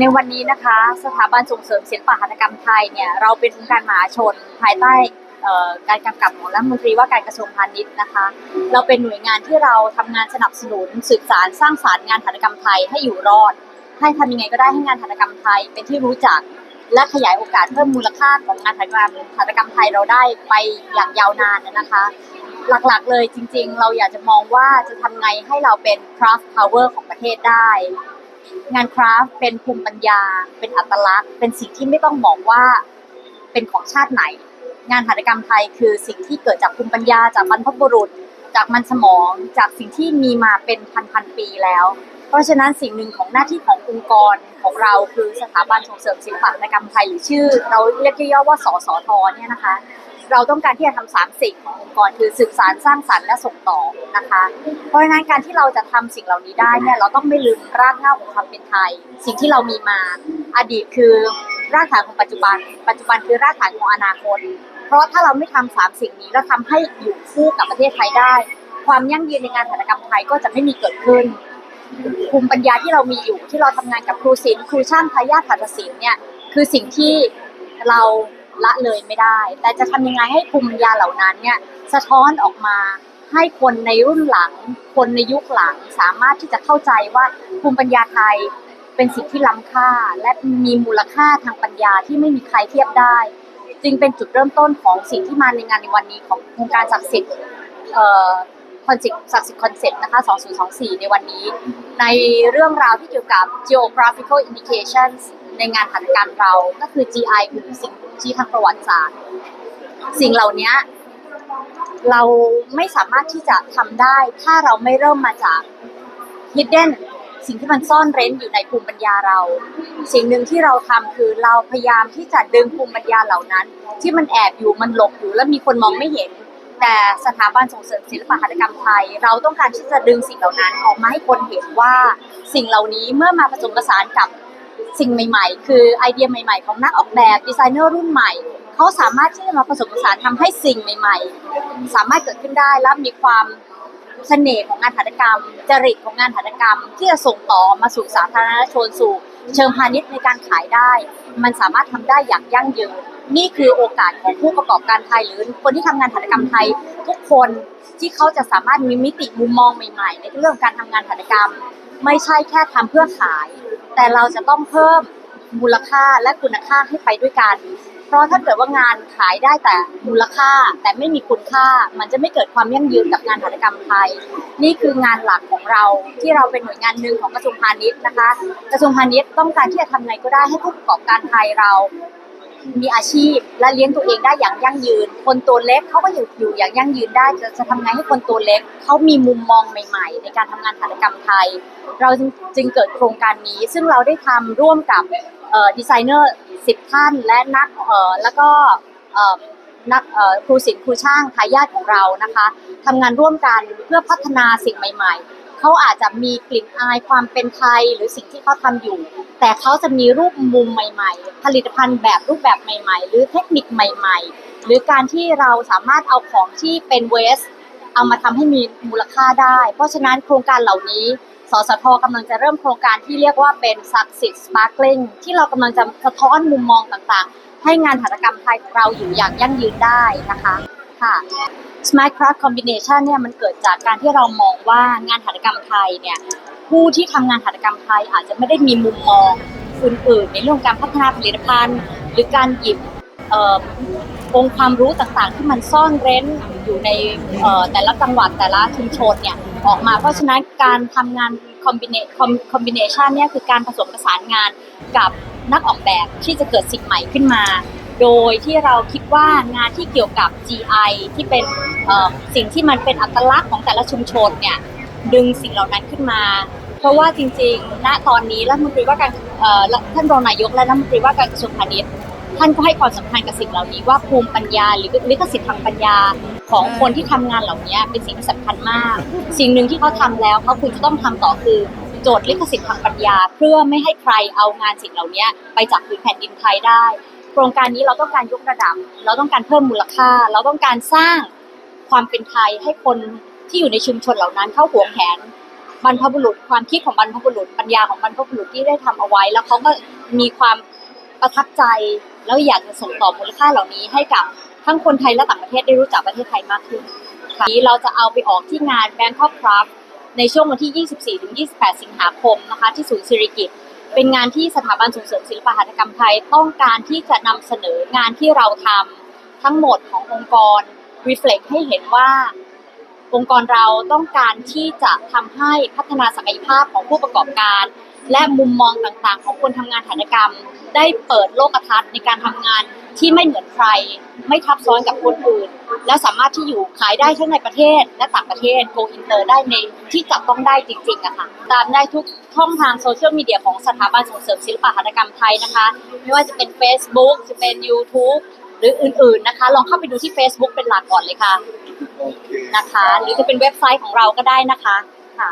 ในวันนี้นะคะสถาบันส่งเสริมศิลปหัตถกรรมไทยเนี่ยเราเป็นองค์การมหาชนภายใต้การกำกับของรัฐมนตรีว่าการกระทรวงพาณิชย์นะคะ เราเป็นหน่วยงานที่เราทำงานสนับสนุนสืบสารสร้างสารรค์งานหัตถกรรมไทยให้อยู่รอด ให้ทำยังไงก็ได้ให้งานหัตถกรรมไทยเป็นที่รู้จัก และขยายโอกาสเพิ่มมูลค่าของงานหัตถกรรมหัตถกรรมไทยเราได้ไปอย่างยาวนานนะคะ หลักๆเลยจริงๆ เราอยากจะมองว่าจะทำไงให้เราเป็น craft power ของประเทศได้ งานคราฟเป็นภูมิปัญญา เป็นอัตลักษณ์ เป็นสิ่งที่ไม่ต้องบอกว่าเป็นของชาติไหน งานหัตถกรรมไทยคือสิ่งที่เกิดจากภูมิปัญญาจากบรรพบุรุษ จากมันสมอง จากสิ่งที่มีมาเป็นพันๆปีแล้ว เพราะฉะนั้นสิ่งหนึ่งของหน้าที่ขององค์กรของเราคือสถาบันส่งเสริมศิลปหัตถกรรมไทยหรือชื่อ เราเรียกย่อว่าสสทเนี่ยนะคะ เราต้องการที่จะทำสามสิ่งขององค์กรคือสืบสารสร้างสรรค์และส่งต่อนะคะ เพราะฉะนั้นการที่เราจะทำสิ่งเหล่านี้ได้เนี่ยเราต้องไม่ลืมรากเหง้าของความเป็นไทย สิ่งที่เรามีมาอดีตคือรากฐานของปัจจุบัน ปัจจุบันคือรากฐานของอนาคต เพราะถ้าเราไม่ทำสามสิ่งนี้แล้วทำให้อยู่คู่กับประเทศไทยได้ ความยั่งยืนในงานหัตถกรรมไทยก็จะไม่มีเกิดขึ้นภูมิปัญญาที่เรามีอยู่ที่เราทำงานกับครูศิลป์ครูช่างทายาทหัตถศิลป์เนี่ยคือสิ่งที่เรา ละเลยไม่ได้ แต่จะทำยังไงให้ภูมิปัญญาเหล่านั้นเนี่ยสะท้อนออกมาให้คนในรุ่นหลัง คนในยุคหลังสามารถที่จะเข้าใจว่าภูมิปัญญาไทยเป็นสิ่งที่ล้ำค่า และมีมูลค่าทางปัญญาที่ไม่มีใครเทียบได้ จึงเป็นจุดเริ่มต้นของสิ่งที่มาในงานในวันนี้ของโครงการศักดิ์สิทธิ์คอนเซ็ปต์ศักดิ์สิทธิ์คอนเซ็ปต์นะคะ 2024 ในวันนี้ ในเรื่องราวที่เกี่ยวกับ geographical indications ในงานหัตถกรรเรา ก็คือ GI คือสิ่ง ชี้ทางประวัติศาสตร์ สิ่งเหล่านี้เราไม่สามารถที่จะทำได้ ถ้าเราไม่เริ่มมาจาก hidden สิ่งที่มันซ่อนเร้นอยู่ในภูมิปัญญาเรา สิ่งหนึ่งที่เราทำคือเราพยายามที่จะดึงภูมิปัญญาเหล่านั้น ที่มันแอบอยู่มันหลบอยู่และมีคนมองไม่เห็น แต่สถาบันส่งเสริมศิลปหัตถกรรมไทย เราต้องการที่จะดึงสิ่งเหล่านั้นออกมาให้คนเห็นว่า สิ่งเหล่านี้เมื่อมาผสมผสานกับ สิ่งใหม่ ๆ คือไอเดียใหม่ ๆ ของนักออกแบบดีไซเนอร์รุ่นใหม่ เขาสามารถที่จะมาผสมผสานทำให้สิ่งใหม่ ๆ สามารถเกิดขึ้นได้และมีความเสน่ห์ของงานหัตถกรรม จริตของงานหัตถกรรม ที่จะส่งต่อมาสู่สาธารณชนสู่เชิงพาณิชย์ในการขายได้ มันสามารถทำได้อย่างยั่งยืน นี่คือโอกาสของผู้ประกอบการไทย หรือคนที่ทำงานหัตถกรรมไทย ทุกคนที่เขาจะสามารถมีมิติมุมมองใหม่ ๆ ในเรื่องการทำงานหัตถกรรม ไม่ใช่แค่ทำเพื่อขาย แต่เราจะต้องเพิ่มมูลค่าและคุณค่าให้ไปด้วยกัน เพราะถ้าเกิดว่างานขายได้แต่มูลค่าแต่ไม่มีคุณค่า มันจะไม่เกิดความยั่งยืนกับงานหัตถกรรมไทย นี่คืองานหลักของเราที่เราเป็นหน่วยงานหนึ่งของกระทรวงพาณิชย์นะคะ กระทรวงพาณิชย์ต้องการที่จะทำไงก็ได้ให้ผู้ประกอบการไทยเรา มีอาชีพและเลี้ยงตัวเองได้อย่างยั่งยืน คนตัวเล็กเขาก็อยู่อยู่อย่างยั่งยืนได้จะจะทำไงให้คนตัวเล็กเขามีมุมมองใหม่ ๆ ในการทำงานหัตถกรรมไทย เราจึงจึงเกิดโครงการนี้ ซึ่งเราได้ทำร่วมกับดีไซเนอร์สิบท่านและนักแล้วก็นักครูศิลป์ครูช่างทายาทของเรานะคะทำงานร่วมกันเพื่อพัฒนาสิ่งใหม่ ๆ เขาอาจจะมีกลิ่นอายความเป็นไทยหรือสิ่งที่เขาทำอยู่ แต่เขาจะมีรูปมุมใหม่ๆ ผลิตภัณฑ์แบบรูปแบบใหม่ ๆ หรือเทคนิคใหม่ ๆ หรือการที่เราสามารถเอาของที่เป็นเวสเอามาทำให้มีมูลค่าได้ เพราะฉะนั้นโครงการเหล่านี้สสทกำลังจะเริ่มโครงการที่เรียกว่าเป็นศักดิ์สิทธิ์สปาร์คลิงที่เรากำลังจะสะท้อนมุมมองต่างๆ ให้งานหัตถกรรมไทยของเราอยู่อย่างยั่งยืนได้นะคะค่ะ Smart Craft Combination เนี่ยมันเกิดจากการที่เรามองว่างานหัตถกรรมไทยเนี่ยผู้ที่ทำงานหัตถกรรมไทยอาจจะไม่ได้มีมุมมองอื่นๆในเรื่องการพัฒนาผลิตภัณฑ์ หรือการหยิบองค์ความรู้ต่างๆ ที่มันซ่อนเร้นอยู่ในแต่ละจังหวัดแต่ละชุมชนเนี่ยออกมาเพราะฉะนั้นการทำงาน combine- com- combination เนี่ยคือการผสมผสานงานกับนักออกแบบที่จะเกิดสิ่งใหม่ขึ้นมา โดยที่เราคิดว่างานที่เกี่ยวกับ GI ที่เป็นเอ่อสิ่งที่มันเป็นอัตลักษณ์ของแต่ละชุมชนเนี่ยดึงสิ่งเหล่านั้นขึ้นมา เพราะว่าจริงๆ ณ ตอนนี้รัฐมนตรีว่าการเอ่อท่านรองนายกและรัฐมนตรีว่าการกระทรวงพาณิชย์ท่านก็ให้ความสำคัญกับสิ่งเหล่านี้ว่าภูมิปัญญาหรือลิขสิทธิ์ทางปัญญาของคนที่ทำงานเหล่านี้เป็นสิ่งที่สำคัญมาก สิ่งหนึ่งที่เขาทำแล้วเขาควรจะต้องทำต่อคือโจทย์ลิขสิทธิ์ทางปัญญา เพื่อไม่ให้ใครเอางานสิ่งเหล่านี้ไปจากพื้นแผ่นดินไทยได้ โครงการนี้เราต้องการยกระดับ เราต้องการเพิ่มมูลค่า เราต้องการสร้างความเป็นไทยให้คนที่อยู่ในชุมชนเหล่านั้นเข้าหวงแหนบรรพบุรุษความคิดของบรรพบุรุษปัญญาของบรรพบุรุษที่ได้ทำเอาไว้ แล้วเขาก็มีความประทับใจแล้วอยากจะส่งต่อมูลค่าเหล่านี้ให้กับทั้งคนไทยและต่างประเทศได้รู้จักประเทศไทยมากขึ้นค่ะนี้เราจะเอาไปออกที่งาน Bangkok Craft ในช่วงวันที่ 24-28 สิงหาคมนะคะ ที่ศูนย์สิริกิติ์ เป็นงานที่สถาบันส่งเสริมศิลปหัตถกรรมไทย ต้องการที่จะนำเสนองานที่เราทำทั้งหมดขององค์กร reflect ให้เห็นว่า องค์กรเราต้องการที่จะทำให้พัฒนาศักยภาพของผู้ประกอบการ และมุมมองต่างๆ ของคนทำงานหัตถกรรม ได้เปิดโลกทัศน์ในการทำงานที่ไม่เหมือนใคร ไม่ทับซ้อนกับคนอื่น และสามารถที่อยู่ขายได้ทั้งในประเทศ และต่างประเทศ go inter ได้ในที่จับต้องได้จริงๆอะค่ะตามได้ทุกช่องทางโซเชียลมีเดียของสถาบันส่งเสริมศิลปะหัตถกรรมไทยนะคะ ไม่ว่าจะเป็น Facebook จะเป็น YouTube หรืออื่นๆนะคะ ลองเข้าไปดูที่ Facebook เป็นหลักก่อนเลยค่ะนะคะ หรือจะเป็นเว็บไซต์ของเราก็ได้นะคะค่ะ